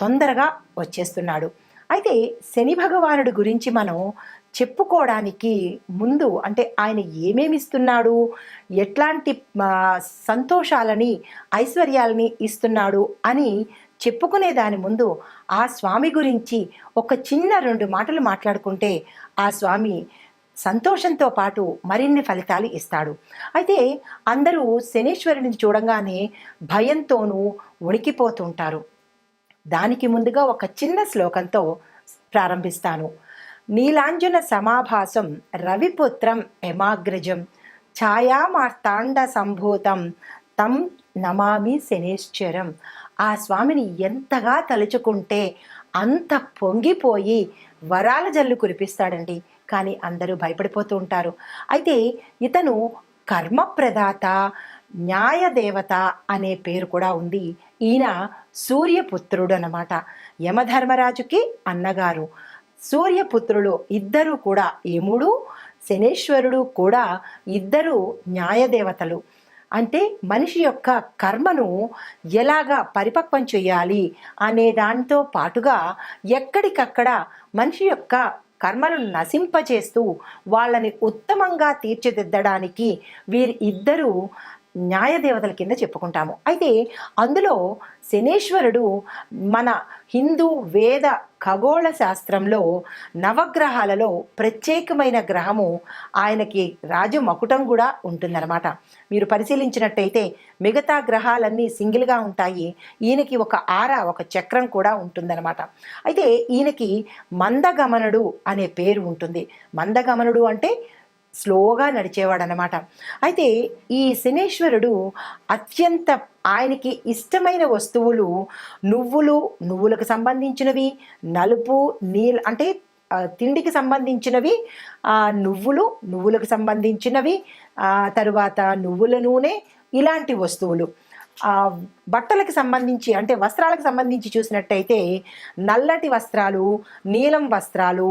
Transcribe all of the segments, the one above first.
తొందరగా వచ్చేస్తున్నాడు. అయితే శని భగవానుడి గురించి మనం చెప్పుకోవడానికి ముందు అంటే ఆయన ఏమేమి ఇస్తున్నాడు? ఎట్లాంటి సంతోషాలని ఐశ్వర్యాలని ఇస్తున్నాడు అని చెప్పుకునే దాని ముందు ఆ స్వామి గురించి ఒక చిన్న రెండు మాటలు మాట్లాడుకుంటే ఆ స్వామి సంతోషంతో పాటు మరిన్ని ఫలితాలు ఇస్తాడు. అయితే అందరూ శనీశ్వరుని చూడంగానే భయంతోనూ వణికిపోతుంటారు దానికి ముందుగా ఒక చిన్న శ్లోకంతో ప్రారంభిస్తాను. నీలాంజన సమాభాసం రవిపుత్రం యమాగ్రజం ఛాయామార్తాండ సంభూతం తం నమామి శనేశ్వరం. ఆ స్వామిని ఎంతగా తలుచుకుంటే అంత పొంగిపోయి వరాల జల్లు కురిపిస్తాడండి. కానీ అందరూ భయపడిపోతూ ఉంటారు. అయితే ఇతను కర్మప్రదాత న్యాయదేవత అనే పేరు కూడా ఉంది. ఈయన సూర్యపుత్రుడు అన్నమాట యమధర్మరాజుకి అన్నగారు. సూర్యపుత్రులు ఇద్దరు కూడా యముడు శనేశ్వరుడు కూడా ఇద్దరు న్యాయదేవతలు. అంటే మనిషి యొక్క కర్మను ఎలాగా పరిపక్వం చేయాలి అనే దానితో పాటుగా ఎక్కడికక్కడ మనిషి యొక్క కర్మను నశింపచేస్తూ వాళ్ళని ఉత్తమంగా తీర్చిదిద్దడానికి వీరిద్దరూ న్యాయదేవతల కింద చెప్పుకుంటాము. అయితే అందులో శనేశ్వరుడు మన హిందూ వేద ఖగోళ శాస్త్రంలో నవగ్రహాలలో ప్రత్యేకమైన గ్రహము ఆయనకి రాజు మకుటం కూడా ఉంటుందన్నమాట. మీరు పరిశీలించినట్టయితే మిగతా గ్రహాలన్నీ సింగిల్గా ఉంటాయి. ఈయనకి ఒక ఆర ఒక చక్రం కూడా ఉంటుందన్నమాట. అయితే ఈయనకి మందగమనుడు అనే పేరు ఉంటుంది. మందగమనుడు అంటే స్లోగా నడిచేవాడు అనమాట అయితే ఈ శనేశ్వరుడు అత్యంత ఆయనకి ఇష్టమైన వస్తువులు నువ్వులు నువ్వులకు సంబంధించినవి నలుపు నీల్ అంటే తిండికి సంబంధించినవి నువ్వులు నువ్వులకు సంబంధించినవి తరువాత నువ్వుల నూనె ఇలాంటి వస్తువులు. బట్టలకు సంబంధించి అంటే వస్త్రాలకు సంబంధించి చూసినట్టయితే నల్లటి వస్త్రాలు నీలం వస్త్రాలు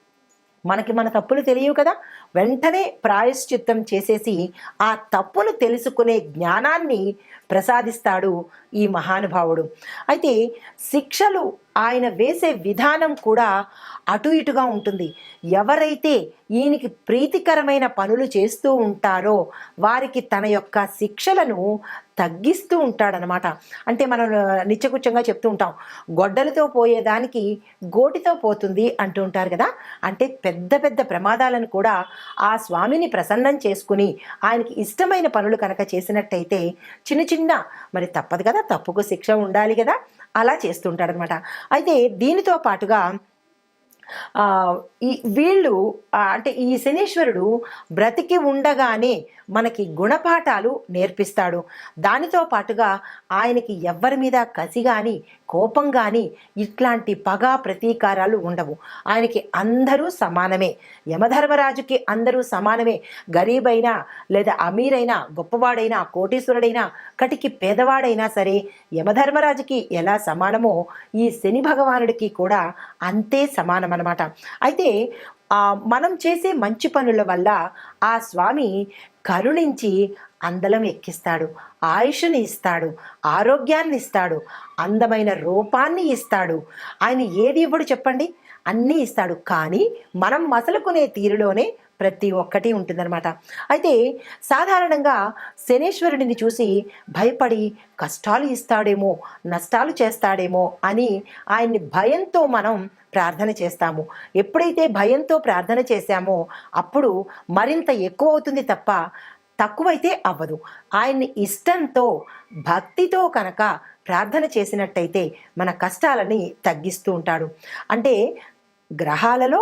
మనకి మన తప్పులు తెలియవు కదా? వెంటనే ప్రాయశ్చిత్తం చేసేసి ఆ తప్పులు తెలుసుకునే జ్ఞానాన్ని ప్రసాదిస్తాడు ఈ మహానుభావుడు. అయితే శిక్షలు ఆయన వేసే విధానం కూడా అటు ఇటుగా ఉంటుంది. ఎవరైతే ఈయనకి ప్రీతికరమైన పనులు చేస్తూ ఉంటారో వారికి తన యొక్క శిక్షలను తగ్గిస్తూ ఉంటాడనమాట అంటే మనం నిత్యకుచ్చంగా చెప్తూ ఉంటాం గొడ్డలతో పోయేదానికి గోటితో పోతుంది అంటూ ఉంటారు కదా. అంటే పెద్ద పెద్ద ప్రమాదాలను కూడా ఆ స్వామిని ప్రసన్నం చేసుకుని ఆయనకి ఇష్టమైన పనులు కనుక చేసినట్టయితే చిన్న చిన్న మరి తప్పదు కదా తప్పుకు శిక్ష ఉండాలి కదా అలా చేస్తుంటాడనమాట. అయితే దీనితో పాటుగా ఈ వీళ్ళు అంటే ఈ శనీశ్వరుడు బ్రతికి ఉండగానే మనకి గుణపాఠాలు నేర్పిస్తాడు. దానితో పాటుగా ఆయనకి ఎవ్వరి మీద కసి కానీ కోపం కానీ ఇట్లాంటి పగ ప్రతీకారాలు ఉండవు. ఆయనకి అందరూ సమానమే. యమధర్మరాజుకి అందరూ సమానమే. గరీబైనా లేదా అమీరైనా గొప్పవాడైనా కోటీశ్వరుడైనా కటికి పేదవాడైనా సరే యమధర్మరాజుకి ఎలా సమానమో ఈ శని భగవానుడికి కూడా అంతే సమానం అన్నమాట అయితే మనం చేసే మంచి పనుల వల్ల ఆ స్వామి కరుణించి అందలం ఎక్కిస్తాడు ఆయుష్ని ఇస్తాడు ఆరోగ్యాన్ని ఇస్తాడు అందమైన రూపాన్ని ఇస్తాడు. ఆయన ఏది ఇవ్వడు చెప్పండి? అన్నీ ఇస్తాడు. కానీ మనం మసలుకునే తీరులోనే ప్రతి ఒక్కటి ఉంటుందన్నమాట. అయితే సాధారణంగా శనేశ్వరుడిని చూసి భయపడి కష్టాలు ఇస్తాడేమో నష్టాలు చేస్తాడేమో అని ఆయన్ని భయంతో మనం ప్రార్థన చేస్తాము. ఎప్పుడైతే భయంతో ప్రార్థన చేశామో అప్పుడు మరింత ఎక్కువ అవుతుంది తప్ప తక్కువైతే అవ్వదు. ఆయన్ని ఇష్టంతో భక్తితో కనుక ప్రార్థన చేసినట్టయితే మన కష్టాలని తగ్గిస్తూ ఉంటాడు. అంటే గ్రహాలలో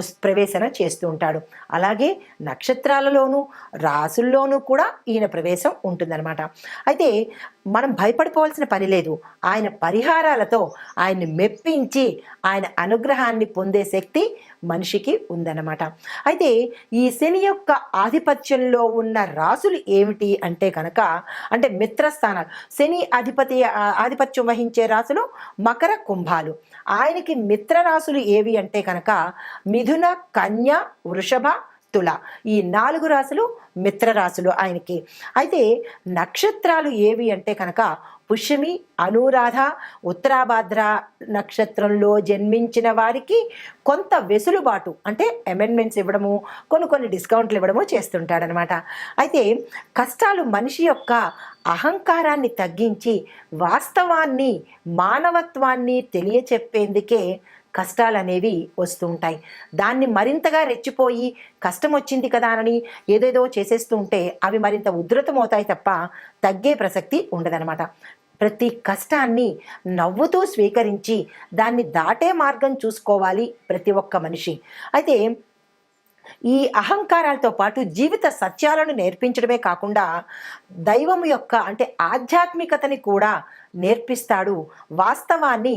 ప్రవేశన చేస్తూ ఉంటాడు. అలాగే నక్షత్రాలలోనూ రాసుల్లోనూ కూడా ఈయన ప్రవేశం ఉంటుందన్నమాట. అయితే మనం భయపడిపోవాల్సిన పని లేదు. ఆయన పరిహారాలతో ఆయన్ని మెప్పించి ఆయన అనుగ్రహాన్ని పొందే శక్తి మనిషికి ఉందన్నమాట. అయితే ఈ శని యొక్క ఆధిపత్యంలో ఉన్న రాసులు ఏమిటి అంటే కనుక అంటే మిత్రస్థానాలు. శని అధిపతి ఆధిపత్యం వహించే రాసులు మకర కుంభాలు. ఆయనకి మిత్ర రాసులు ఏవి అంటే కనుక మిథున కన్య వృషభ తుల. ఈ నాలుగు రాశులు మిత్ర రాశులు ఆయనకి. అయితే నక్షత్రాలు ఏవి అంటే కనుక పుష్యమి అనురాధ ఉత్తరాభాద్ర నక్షత్రంలో జన్మించిన వారికి కొంత వెసులుబాటు అంటే అమెండ్మెంట్స్ ఇవ్వడము కొన్ని కొన్ని డిస్కౌంట్లు ఇవ్వడము చేస్తుంటాడనమాట. అయితే కష్టాలు మనిషి యొక్క అహంకారాన్ని తగ్గించి వాస్తవాన్ని మానవత్వాన్ని తెలియచెప్పేందుకే కష్టాలు అనేవి వస్తూ ఉంటాయి. దాన్ని మరింతగా రెచ్చిపోయి కష్టం వచ్చింది కదా అని ఏదేదో చేసేస్తూ ఉంటే అవి మరింత ఉధృతమవుతాయి తప్ప తగ్గే ప్రసక్తి ఉండదనమాట ప్రతి కష్టాన్ని నవ్వుతూ స్వీకరించి దాన్ని దాటే మార్గం చూసుకోవాలి ప్రతి ఒక్క మనిషి. అయితే ఈ అహంకారాలతో పాటు జీవిత సత్యాలను నేర్పించడమే కాకుండా దైవం యొక్క అంటే ఆధ్యాత్మికతని కూడా నేర్పిస్తాడు. వాస్తవాన్ని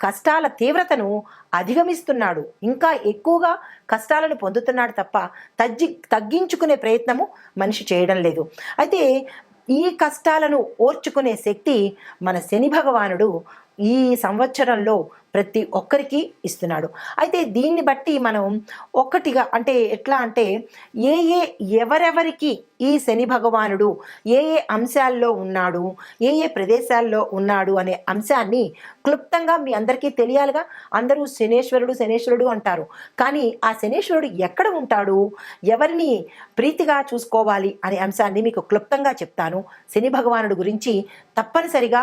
కష్టాల తీవ్రతను అధిగమిస్తున్నాడు. ఇంకా ఎక్కువగా కష్టాలను పొందుతున్నాడు తప్ప తగ్గి తగ్గించుకునే ప్రయత్నము మనిషి చేయడం లేదు. అయితే ఈ కష్టాలను ఓర్చుకునే శక్తి మన శని భగవానుడు ఈ సంవత్సరంలో ప్రతి ఒక్కరికి ఇస్తున్నాడు. అయితే దీన్ని బట్టి మనం ఒక్కటిగా అంటే ఎట్లా అంటే ఏ ఏ ఎవరెవరికి ఈ శని భగవానుడు ఏ ఏ అంశాల్లో ఉన్నాడు ఏ ఏ ప్రదేశాల్లో ఉన్నాడు అనే అంశాన్ని క్లుప్తంగా మీ అందరికీ తెలియాలిగా. అందరూ శనేశ్వరుడు శనేశ్వరుడు అంటారు. కానీ ఆ శనేశ్వరుడు ఎక్కడ ఉంటాడు ఎవరిని ప్రీతిగా చూసుకోవాలి అనే అంశాన్ని మీకు క్లుప్తంగా చెప్తాను. శని భగవానుడు గురించి తప్పనిసరిగా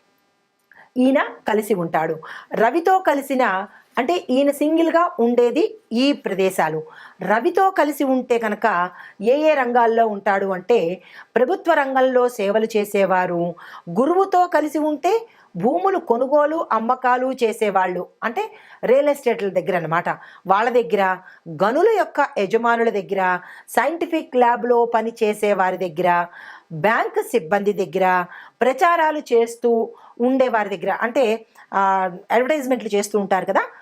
ఈయన కలిసి ఉంటాడు. రవితో కలిసిన అంటే ఈయన సింగిల్గా ఉండేది ఈ ప్రదేశాలు. రవితో కలిసి ఉంటే కనుక ఏ ఏ రంగాల్లో ఉంటాడు అంటే ప్రభుత్వ రంగంలో సేవలు చేసేవారు గురువుతో కలిసి ఉంటే భూములు కొనుగోలు అమ్మకాలు చేసేవాళ్ళు. అంటే రియల్ ఎస్టేట్ల దగ్గర అనమాట వాళ్ళ దగ్గర గనుల యొక్క యజమానుల దగ్గర సైంటిఫిక్ ల్యాబ్లో పని చేసే వారి దగ్గర బ్యాంక్ సిబ్బంది దగ్గర ప్రచారాలు చేస్తూ ఉండే వారి దగ్గర. అంటే అడ్వర్టైజ్మెంట్లు చేస్తూ ఉంటారు కదా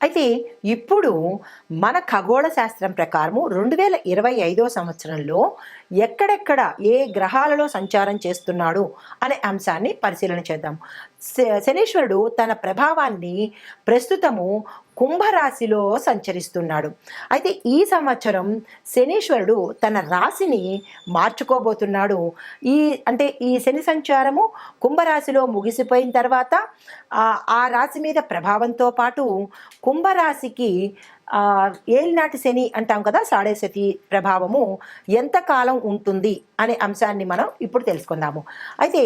అయితే ఇప్పుడు మన ఖగోళ శాస్త్రం ప్రకారము రెండు వేల ఇరవై ఐదో సంవత్సరంలో ఎక్కడెక్కడ ఏ గ్రహాలలో సంచారం చేస్తున్నాడు అనే అంశాన్ని పరిశీలన చేద్దాం. శ- శనీశ్వరుడు తన ప్రభావాన్ని ప్రస్తుతము కుంభరాశిలో సంచరిస్తున్నాడు. అయితే ఈ సంవత్సరం శనీశ్వరుడు తన రాశిని మార్చుకోబోతున్నాడు. ఈ అంటే ఈ శని సంచారము కుంభరాశిలో ముగిసిపోయిన తర్వాత ఆ రాశి మీద ప్రభావంతో పాటు కుంభరాశికి ఏలినాటి శని అంటాం కదా సాడేశతి ప్రభావము ఎంతకాలం ఉంటుంది అనే అంశాన్ని మనం ఇప్పుడు తెలుసుకుందాము. అయితే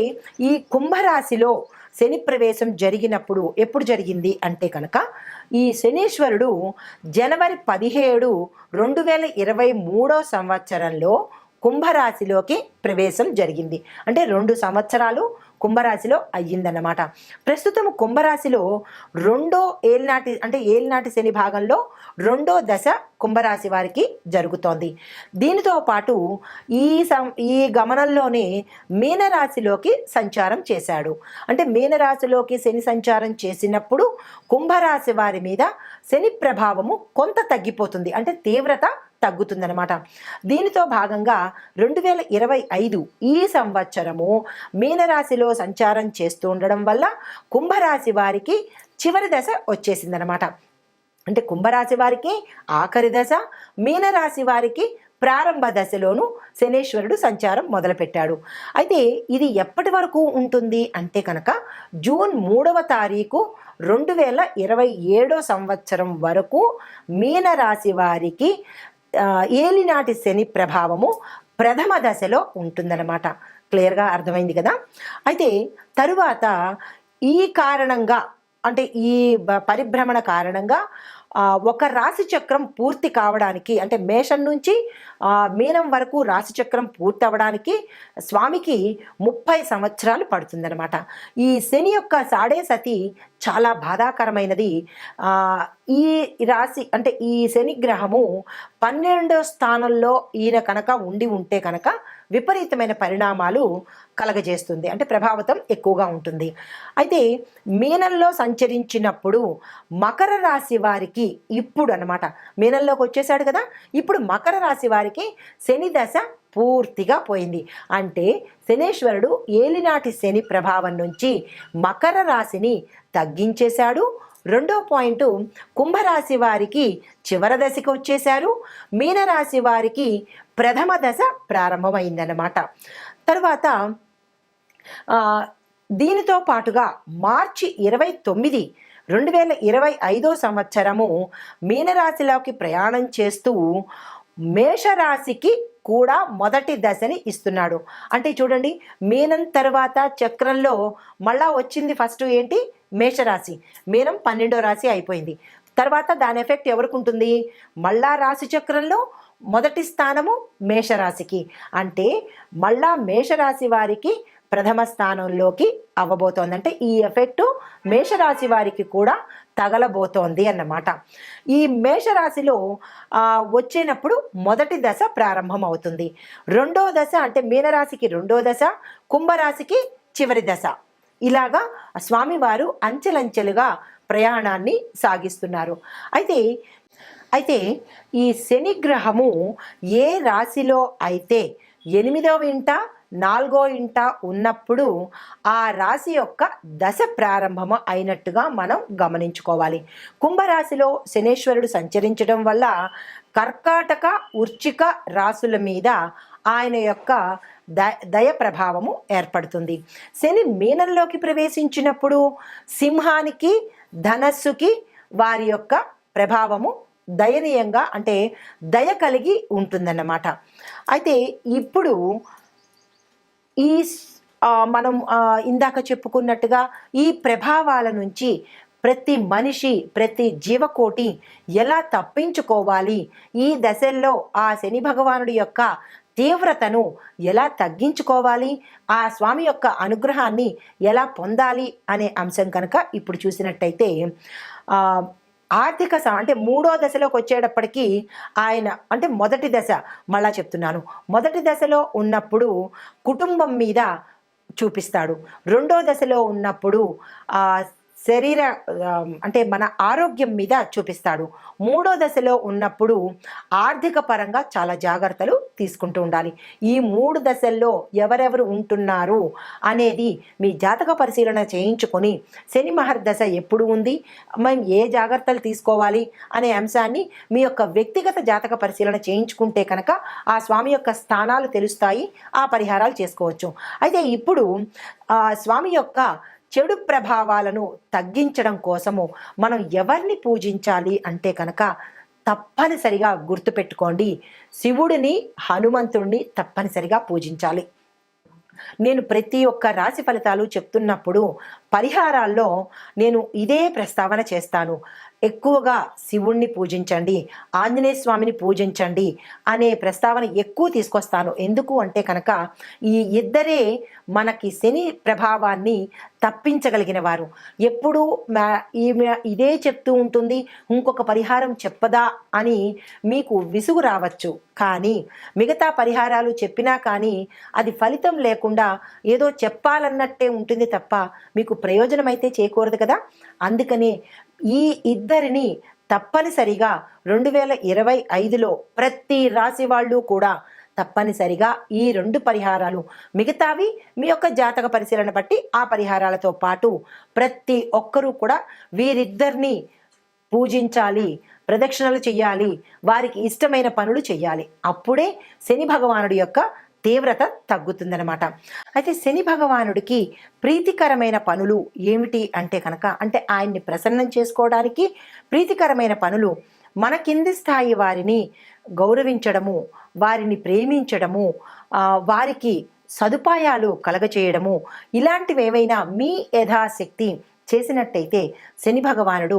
ఈ కుంభరాశిలో శని ప్రవేశం జరిగినప్పుడు ఎప్పుడు జరిగింది అంటే కనుక ఈ శనీశ్వరుడు జనవరి పదిహేడు రెండు వేల ఇరవై మూడో సంవత్సరంలో కుంభరాశిలోకి ప్రవేశం జరిగింది. అంటే రెండు సంవత్సరాలు కుంభరాశిలో అయ్యిందన్నమాట. ప్రస్తుతం కుంభరాశిలో రెండో ఏలినాటి అంటే ఏలినాటి శని భాగంలో రెండో దశ కుంభరాశి వారికి జరుగుతోంది. దీనితో పాటు ఈ సం ఈ గమనంలోనే మీనరాశిలోకి సంచారం చేశాడు. అంటే మీనరాశిలోకి శని సంచారం చేసినప్పుడు కుంభరాశి వారి మీద శని ప్రభావము కొంత తగ్గిపోతుంది. అంటే తీవ్రత తగ్గుతుందన్నమాట. దీనితో భాగంగా రెండు వేల ఇరవై ఐదు ఈ సంవత్సరము మీనరాశిలో సంచారం చేస్తూ ఉండడం వల్ల కుంభరాశి వారికి చివరి దశ వచ్చేసిందనమాట అంటే కుంభరాశి వారికి ఆఖరి దశ మీనరాశి వారికి ప్రారంభ దశలోను శనేశ్వరుడు సంచారం మొదలుపెట్టాడు. అయితే ఇది ఎప్పటి వరకు ఉంటుంది అంటే కనుక జూన్ మూడవ తారీఖు రెండు వేల ఇరవై ఏడో సంవత్సరం వరకు మీనరాశి వారికి ఏలినాటి శని ప్రభావము ప్రథమ దశలో ఉంటుందన్నమాట. క్లియర్గా అర్థమైంది కదా? అయితే తరువాత ఈ కారణంగా అంటే ఈ పరిభ్రమణ కారణంగా ఒక రాశి చక్రం పూర్తి కావడానికి అంటే మేషం నుంచి మీనం వరకు రాశి చక్రం పూర్తి అవ్వడానికి స్వామికి ముప్పై సంవత్సరాలు పడుతుందనమాట ఈ శని యొక్క సాడే సతి చాలా బాధాకరమైనది. ఈ రాశి అంటే ఈ శని గ్రహము పన్నెండో స్థానంలో ఈయన కనుక ఉండి ఉంటే కనుక విపరీతమైన పరిణామాలు కలగజేస్తుంది. అంటే ప్రభావితం ఎక్కువగా ఉంటుంది. అయితే మీనంలో సంచరించినప్పుడు మకర రాశి వారికి ఇప్పుడు అనమాట మీనంలోకి వచ్చేసాడు కదా. ఇప్పుడు మకర రాశి వారికి శని దశ పూర్తిగా పోయింది. అంటే శనేశ్వరుడు ఏలినాటి శని ప్రభావం నుంచి మకర రాశిని తగ్గించేశాడు. రెండో పాయింట్ కుంభరాశి వారికి చివరి దశకి వచ్చేశారు. మీనరాశి వారికి ప్రథమ దశ ప్రారంభమైందన్నమాట. తర్వాత దీనితో పాటుగా మార్చి ఇరవై తొమ్మిది రెండు వేల ఇరవై ఐదో సంవత్సరము మీనరాశిలోకి ప్రయాణం చేస్తూ మేషరాశికి కూడా మొదటి దశని ఇస్తున్నాడు. అంటే చూడండి మీనం తర్వాత చక్రంలో మళ్ళా వచ్చింది ఫస్ట్ ఏంటి? మేషరాశి. మీనం పన్నెండో రాశి అయిపోయింది. తర్వాత దాని ఎఫెక్ట్ ఎవరికి ఉంటుంది? మళ్ళా రాశి చక్రంలో మొదటి స్థానము మేషరాశికి. అంటే మళ్ళా మేషరాశి వారికి ప్రథమ స్థానంలోకి అవ్వబోతోంది అంటే ఈ ఎఫెక్టు మేషరాశి వారికి కూడా తగలబోతోంది అన్నమాట. ఈ మేషరాశిలో ఆ, వచ్చేటప్పుడు మొదటి దశ ప్రారంభం అవుతుంది రెండో దశ అంటే మీనరాశికి రెండో దశ కుంభరాశికి చివరి దశ. ఇలాగా స్వామివారు అంచెలంచెలుగా ప్రయాణాన్ని సాగిస్తున్నారు. అయితే అయితే ఈ శని గ్రహము ఏ రాశిలో అయితే ఎనిమిదవ ఇంట నాలుగో ఇంట ఉన్నప్పుడు ఆ రాశి యొక్క దశ ప్రారంభము అయినట్టుగా మనం గమనించుకోవాలి. కుంభరాశిలో శనేశ్వరుడు సంచరించడం వల్ల కర్కాటక ఉర్చిక రాశుల మీద ఆయన యొక్క ద దయ ప్రభావము ఏర్పడుతుంది. శని మీనంలోకి ప్రవేశించినప్పుడు సింహానికి ధనస్సుకి వారి యొక్క ప్రభావము దయనీయంగా అంటే దయ కలిగి ఉంటుందన్నమాట. అయితే ఇప్పుడు ఈ స్- మనం ఇందాక చెప్పుకున్నట్టుగా ఈ ప్రభావాల నుంచి ప్రతి మనిషి ప్రతి జీవకోటి ఎలా తప్పించుకోవాలి? ఈ దశల్లో ఆ శని భగవానుడి యొక్క తీవ్రతను ఎలా తగ్గించుకోవాలి? ఆ స్వామి యొక్క అనుగ్రహాన్ని ఎలా పొందాలి? అనే అంశం కనుక ఇప్పుడు చూసినట్టయితే ఆర్థిక అంటే మూడో దశలోకి వచ్చేటప్పటికీ ఆయన అంటే మొదటి దశ మళ్ళా చెప్తున్నాను. మొదటి దశలో ఉన్నప్పుడు కుటుంబం మీద చూపిస్తాడు. రెండో దశలో ఉన్నప్పుడు శరీర అంటే మన ఆరోగ్యం మీద చూపిస్తాడు. మూడో దశలో ఉన్నప్పుడు ఆర్థిక పరంగా చాలా జాగ్రత్తలు తీసుకుంటూ ఉండాలి. ఈ మూడు దశల్లో ఎవరెవరు ఉంటున్నారు అనేది మీ జాతక పరిశీలన చేయించుకొని శని మహర్దశ ఎప్పుడు ఉంది మనం ఏ జాగ్రత్తలు తీసుకోవాలి అనే అంశాన్ని మీ యొక్క వ్యక్తిగత జాతక పరిశీలన చేయించుకుంటే కనుక ఆ స్వామి యొక్క స్థానాలు తెలుస్తాయి ఆ పరిహారాలు చేసుకోవచ్చు. అయితే ఇప్పుడు ఆ స్వామి యొక్క చెడు ప్రభావాలను తగ్గించడం కోసము మనం ఎవరిని పూజించాలి అంటే కనుక తప్పనిసరిగా గుర్తుపెట్టుకోండి. శివుడిని హనుమంతుడిని తప్పనిసరిగా పూజించాలి. నేను ప్రతి ఒక్క రాశి ఫలితాలు చెప్తున్నప్పుడు పరిహారాల్లో నేను ఇదే ప్రస్తావన చేస్తాను. ఎక్కువగా శివుణ్ణి పూజించండి ఆంజనేయ స్వామిని పూజించండి అనే ప్రస్తావన ఎక్కువ తీసుకొస్తాను. ఎందుకు అంటే కనుక ఈ ఇద్దరే మనకి శని ప్రభావాన్ని తప్పించగలిగిన వారు. ఎప్పుడు మా ఈమె ఇదే చెప్తూ ఉంటుంది ఇంకొక పరిహారం చెప్పదా అని మీకు విసుగు రావచ్చు. కానీ మిగతా పరిహారాలు చెప్పినా కానీ అది ఫలితం లేకుండా ఏదో చెప్పాలన్నట్టే ఉంటుంది తప్ప మీకు ప్రయోజనం అయితే చేకూరదు కదా. అందుకనే ఈ ఇద్దరిని తప్పనిసరిగా రెండు వేల ఇరవై ఐదులో ప్రతి రాశి వాళ్ళు కూడా తప్పనిసరిగా ఈ రెండు పరిహారాలు మిగతావి మీ యొక్క జాతక పరిశీలన బట్టి ఆ పరిహారాలతో పాటు ప్రతి ఒక్కరూ కూడా వీరిద్దరిని పూజించాలి ప్రదక్షిణలు చేయాలి వారికి ఇష్టమైన పనులు చేయాలి అప్పుడే శని భగవానుడి యొక్క తీవ్రత తగ్గుతుందనమాట అయితే శని భగవానుడికి ప్రీతికరమైన పనులు ఏమిటి అంటే కనుక అంటే ఆయన్ని ప్రసన్నం చేసుకోవడానికి ప్రీతికరమైన పనులు మన కింది స్థాయి వారిని గౌరవించడము వారిని ప్రేమించడము వారికి సదుపాయాలు కలగచేయడము ఇలాంటివి ఏవైనా మీ యథాశక్తి చేసినట్టయితే శని భగవానుడు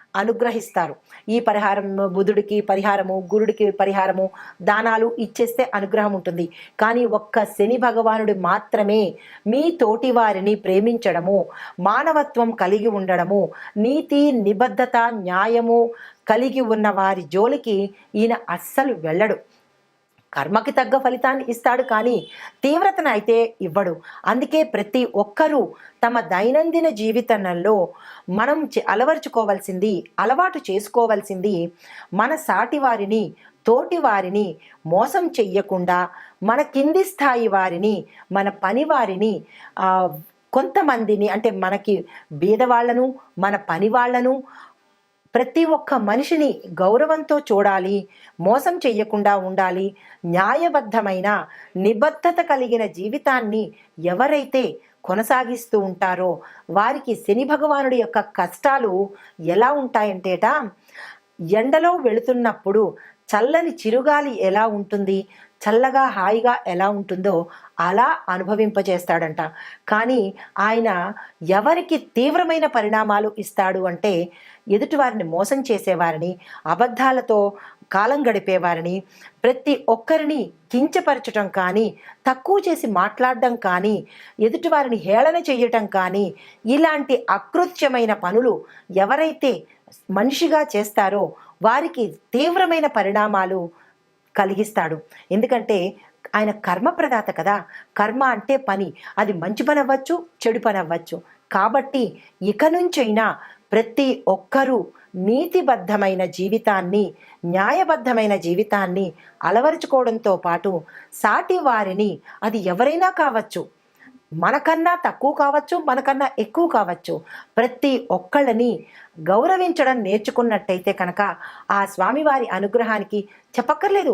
అనుగ్రహిస్తారు. ఈ పరిహారం బుధుడికి పరిహారము గురుడికి పరిహారము దానాలు ఇచ్చేస్తే అనుగ్రహం ఉంటుంది. కానీ ఒక్క శని భగవానుడు మాత్రమే మీ తోటి వారిని ప్రేమించడము మానవత్వం కలిగి ఉండడము నీతి నిబద్ధత న్యాయము కలిగి ఉన్న వారి జోలికి ఈయన అస్సలు వెళ్ళడు. కర్మకి తగ్గ ఫలితాన్ని ఇస్తాడు కానీ తీవ్రతను అయితే ఇవ్వడు. అందుకే ప్రతి ఒక్కరూ తమ దైనందిన జీవితంలో మనం అలవర్చుకోవాల్సింది అలవరుచుకోవాల్సింది అలవాటు చేసుకోవాల్సింది మన సాటి వారిని తోటి వారిని మోసం చెయ్యకుండా మన కింది స్థాయి వారిని మన పని వారిని కొంతమందిని అంటే మనకి బీదవాళ్ళను మన పని వాళ్ళను ప్రతి ఒక్క మనిషిని గౌరవంతో చూడాలి మోసం చెయ్యకుండా ఉండాలి న్యాయబద్ధమైన నిబద్ధత కలిగిన జీవితాన్ని ఎవరైతే కొనసాగిస్తూ ఉంటారో వారికి శని భగవానుడి యొక్క కష్టాలు ఎలా ఉంటాయంటేట ఎండలో వెళుతున్నప్పుడు చల్లని చిరుగాలి ఎలా ఉంటుంది చల్లగా హాయిగా ఎలా ఉంటుందో అలా అనుభవింపజేస్తాడంట. కానీ ఆయన ఎవరికి తీవ్రమైన పరిణామాలు ఇస్తాడు అంటే ఎదుటివారిని మోసం చేసేవారిని అబద్ధాలతో కాలం గడిపేవారిని ప్రతి ఒక్కరిని కించపరచటం కానీ తక్కువ చేసి మాట్లాడడం కానీ ఎదుటివారిని హేళన చేయటం కానీ ఇలాంటి అకృత్యమైన పనులు ఎవరైతే మనిషిగా చేస్తారో వారికి తీవ్రమైన పరిణామాలు కలిగిస్తాడు. ఎందుకంటే ఆయన కర్మ ప్రదాత కదా. కర్మ అంటే పని. అది మంచి పని అవ్వచ్చు చెడు పని అవ్వచ్చు. కాబట్టి ఇక నుంచైనా ప్రతి ఒక్కరూ నీతిబద్ధమైన జీవితాన్ని న్యాయబద్ధమైన జీవితాన్ని అలవరుచుకోవడంతో పాటు సాటి వారిని అది ఎవరైనా కావచ్చు. మనకన్నా తక్కువ కావచ్చు మనకన్నా ఎక్కువ కావచ్చు. ప్రతి ఒక్కళ్ళని గౌరవించడం నేర్చుకున్నట్టయితే కనుక ఆ స్వామివారి అనుగ్రహానికి చెప్పక్కర్లేదు.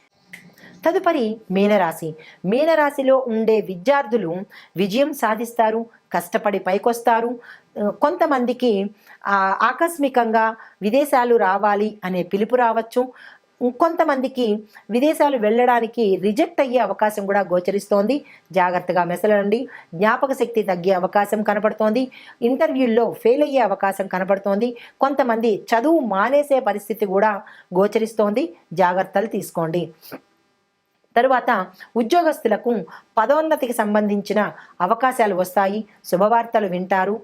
తదుపరి మీనరాశి. మీనరాశిలో ఉండే విద్యార్థులు విజయం సాధిస్తారు కష్టపడి పైకొస్తారు. కొంతమందికి ఆకస్మికంగా విదేశాలు రావాలి అనే పిలుపు రావచ్చు. కొంతమందికి విదేశాలు వెళ్ళడానికి రిజెక్ట్ అయ్యే అవకాశం కూడా గోచరిస్తోంది. జాగ్రత్తగా మెసలండి. జ్ఞాపక శక్తి తగ్గే అవకాశం కనపడుతోంది. ఇంటర్వ్యూల్లో ఫెయిల్ అయ్యే అవకాశం కనపడుతోంది. కొంతమంది చదువు మానేసే పరిస్థితి కూడా గోచరిస్తోంది. జాగ్రత్తలు తీసుకోండి. తరువాత ఉద్యోగస్తులకు పదోన్నతికి సంబంధించిన అవకాశాలు వస్తాయి. శుభవార్తలు వింటారు.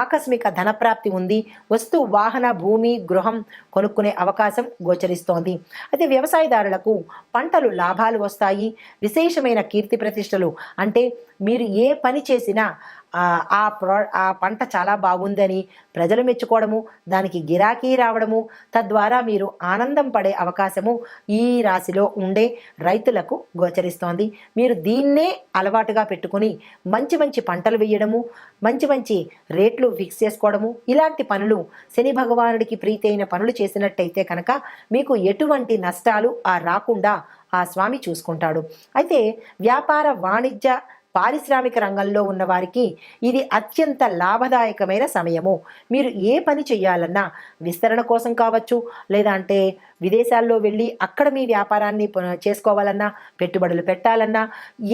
ఆకస్మిక ధనప్రాప్తి ఉంది. వస్తు వాహన భూమి గృహం కొనుక్కునే అవకాశం గోచరిస్తోంది. అయితే వ్యవసాయదారులకు పంటలు లాభాలు వస్తాయి. విశేషమైన కీర్తి ప్రతిష్టలు అంటే మీరు ఏ పని చేసినా ఆ, ప్రో ఆ పంట చాలా బాగుందని ప్రజలు మెచ్చుకోవడము దానికి గిరాకీ రావడము తద్వారా మీరు ఆనందం పడే అవకాశము ఈ రాశిలో ఉండే రైతులకు గోచరిస్తోంది. మీరు దీన్నే అలవాటుగా పెట్టుకుని మంచి మంచి పంటలు వేయడము మంచి మంచి రేట్లు ఫిక్స్ చేసుకోవడము ఇలాంటి పనులు శని భగవానుడికి ప్రీతి అయిన పనులు చేసినట్టయితే కనుక మీకు ఎటువంటి నష్టాలు ఆ రాకుండా ఆ స్వామి చూసుకుంటాడు. అయితే వ్యాపార వాణిజ్య పారిశ్రామిక రంగంలో ఉన్న వారికి ఇది అత్యంత లాభదాయకమైన సమయము. మీరు ఏ పని చేయాలన్నా విస్తరణ కోసం కావచ్చు లేదా అంటే విదేశాల్లో వెళ్ళి అక్కడ మీ వ్యాపారాన్ని చేసుకోవాలన్నా పెట్టుబడులు పెట్టాలన్నా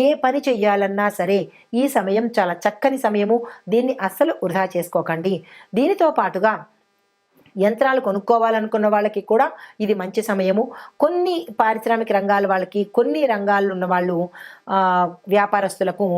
ఏ పని చేయాలన్నా సరే ఈ సమయం చాలా చక్కని సమయము. దీన్ని అస్సలు వృధా చేసుకోకండి. దీనితో పాటుగా యంత్రాలు కొనుక్కోవాలనుకున్న వాళ్ళకి కూడా ఇది మంచి సమయము. కొన్ని పారిశ్రామిక రంగాల వాళ్ళకి కొన్ని రంగాల్లో ఉన్న వాళ్ళు వ్యాపారస్తులకు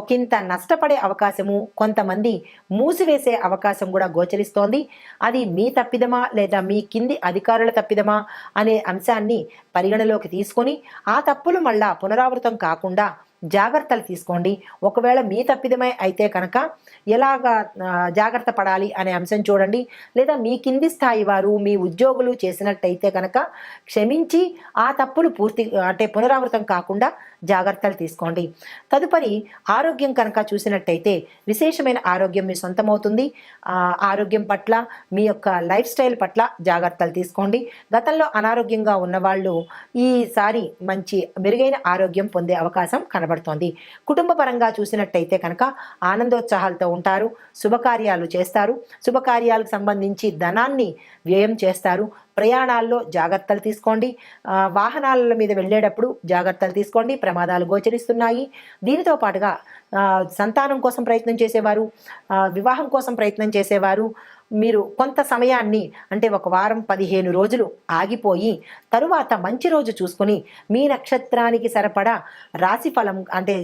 ఒకంత నష్టపడే అవకాశము కొంతమంది మూసివేసే అవకాశం కూడా గోచరిస్తోంది. అది మీ తప్పిదమా లేదా మీ కింది అధికారుల తప్పిదమా అనే అంశాన్ని పరిగణలోకి తీసుకొని ఆ తప్పులు మళ్ళా పునరావృతం కాకుండా జాగ్రత్తలు తీసుకోండి. ఒకవేళ మీ తప్పిదమే అయితే కనుక ఎలాగా జాగ్రత్త పడాలి అనే అంశం చూడండి. లేదా మీ కింది స్థాయి వారు మీ ఉద్యోగులు చేసినట్టయితే కనుక క్షమించి ఆ తప్పులు పూర్తి అంటే పునరావృతం కాకుండా జాగ్రత్తలు తీసుకోండి. తదుపరి ఆరోగ్యం కనుక చూసినట్టయితే విశేషమైన ఆరోగ్యం మీ సొంతమవుతుంది. ఆరోగ్యం పట్ల మీ యొక్క లైఫ్ స్టైల్ పట్ల జాగ్రత్తలు తీసుకోండి. గతంలో అనారోగ్యంగా ఉన్నవాళ్ళు ఈసారి మంచి మెరుగైన ఆరోగ్యం పొందే అవకాశం కనబడుతోంది. కుటుంబ పరంగా చూసినట్టయితే కనుక ఆనందోత్సాహాలతో ఉంటారు శుభకార్యాలు చేస్తారు. శుభకార్యాలకు సంబంధించి ధనాన్ని వ్యయం చేస్తారు. ప్రయాణాల్లో జాగ్రత్తలు తీసుకోండి. వాహనాల మీద వెళ్ళేటప్పుడు జాగ్రత్తలు తీసుకోండి. ప్రమాదాలు గోచరిస్తున్నాయి. దీనితో పాటుగా సంతానం కోసం ప్రయత్నం చేసేవారు వివాహం కోసం ప్రయత్నం చేసేవారు మీరు కొంత సమయాన్ని అంటే ఒక వారం పదిహేను రోజులు ఆగిపోయి తరువాత మంచి రోజు చూసుకొని మీ నక్షత్రానికి సరిపడా రాశి ఫలం అంటే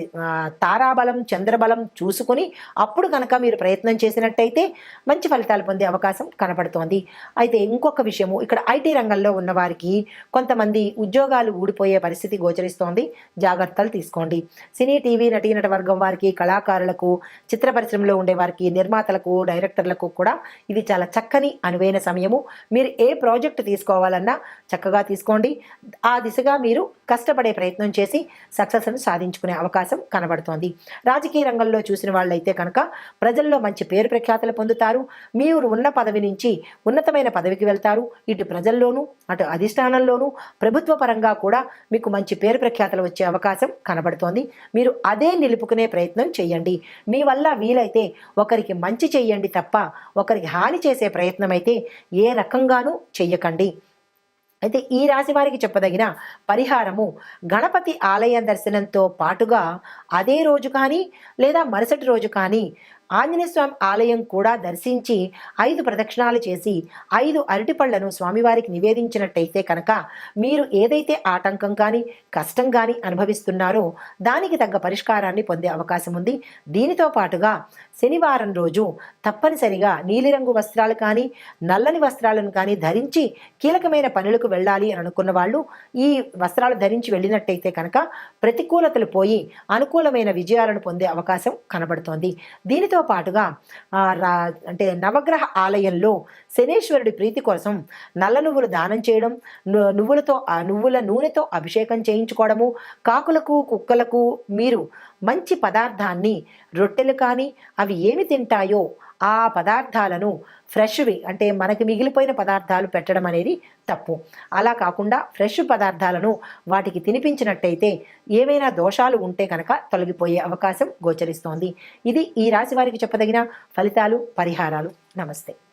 తారాబలం చంద్రబలం చూసుకొని అప్పుడు కనుక మీరు ప్రయత్నం చేసినట్టయితే మంచి ఫలితాలు పొందే అవకాశం కనపడుతోంది. అయితే ఇంకొక విషయము ఇక్కడ ఐటీ రంగంలో ఉన్న వారికి కొంతమంది ఉద్యోగాలు ఊడిపోయే పరిస్థితి గోచరిస్తోంది. జాగ్రత్తలు తీసుకోండి. సినీ టీవీ నటీనట వర్గం వారికి కళాకారులకు చిత్ర పరిశ్రమలో ఉండే వారికి నిర్మాతలకు డైరెక్టర్లకు కూడా ఇది చాలా చక్కని అనువైన సమయము. మీరు ఏ ప్రాజెక్ట్ తీసుకోవాలన్నా చక్కగా తీసుకోండి. ఆ దిశగా మీరు కష్టపడే ప్రయత్నం చేసి సక్సెస్ను సాధించుకునే అవకాశం కనబడుతోంది. రాజకీయ రంగంలో చూసిన వాళ్ళైతే కనుక ప్రజల్లో మంచి పేరు ప్రఖ్యాతలు పొందుతారు. మీరు ఉన్న పదవి నుంచి ఉన్నతమైన పదవికి వెళ్తారు. ఇటు ప్రజల్లోనూ అటు అధిష్టానంలోనూ ప్రభుత్వ పరంగా కూడా మీకు మంచి పేరు ప్రఖ్యాతలు వచ్చే అవకాశం కనబడుతోంది. మీరు అదే నిలుపుకునే ప్రయత్నం చేయండి. మీ వల్ల వీలైతే ఒకరికి మంచి చేయండి తప్ప ఒకరికి హాని చేసే ప్రయత్నం అయితే ఏ రకంగానూ చెయ్యకండి. అయితే ఈ రాశి వారికి చెప్పదగిన పరిహారము గణపతి ఆలయ దర్శనంతో పాటుగా అదే రోజు కానీ లేదా మరుసటి రోజు కానీ ఆంజనేయస్వామి ఆలయం కూడా దర్శించి ఐదు ప్రదక్షిణాలు చేసి ఐదు అరటిపళ్ళను స్వామివారికి నివేదించినట్టయితే కనుక మీరు ఏదైతే ఆటంకం కానీ కష్టం కానీ అనుభవిస్తున్నారో దానికి తగ్గ పరిష్కారాన్ని పొందే అవకాశం ఉంది. దీనితో పాటుగా శనివారం రోజు తప్పనిసరిగా నీలిరంగు వస్త్రాలు కానీ నల్లని వస్త్రాలను కానీ ధరించి కీలకమైన పనులకు వెళ్ళాలి అని అనుకున్న వాళ్ళు ఈ వస్త్రాలు ధరించి వెళ్ళినట్టయితే కనుక ప్రతికూలతలు పోయి అనుకూలమైన విజయాలను పొందే అవకాశం కనబడుతోంది. దీనితో పాటుగా రా అంటే నవగ్రహ ఆలయంలో శనేశ్వరుడి ప్రీతి కోసం నల్ల నువ్వులు దానం చేయడం నువ్వులతో నువ్వుల నూనెతో అభిషేకం చేయించుకోవడము కాకులకు కుక్కలకు మీరు మంచి పదార్థాన్ని రొట్టెలు కానీ అవి ఏమి తింటాయో ఆ పదార్థాలను ఫ్రెష్వి అంటే మనకి మిగిలిపోయిన పదార్థాలు పెట్టడం అనేది తప్పు. అలా కాకుండా ఫ్రెష్ పదార్థాలను వాటికి తినిపించినట్టయితే ఏవైనా దోషాలు ఉంటే కనుక తొలగిపోయే అవకాశం గోచరిస్తోంది. ఇది ఈ రాశి వారికి చెప్పదగిన ఫలితాలు పరిహారాలు. నమస్తే.